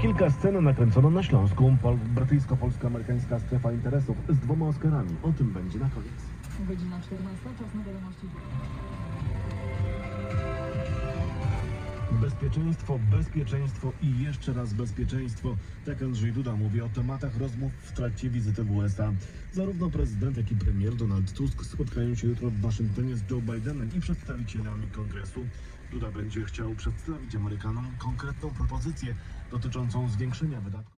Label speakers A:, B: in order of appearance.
A: Kilka scen nakręcono na Śląsku. Pol- brytyjsko-polsko-amerykańska strefa interesów z dwoma Oscarami. O tym będzie na koniec.
B: Godzina 14, czas na wiadomości.
A: Bezpieczeństwo, bezpieczeństwo i jeszcze raz bezpieczeństwo. Tak Andrzej Duda mówi o tematach rozmów w trakcie wizyty w USA. Zarówno prezydent, jak i premier Donald Tusk spotkają się jutro w Waszyngtonie z Joe Bidenem i przedstawicielami kongresu. Duda będzie chciał przedstawić Amerykanom konkretną propozycję dotyczącą zwiększenia wydatków.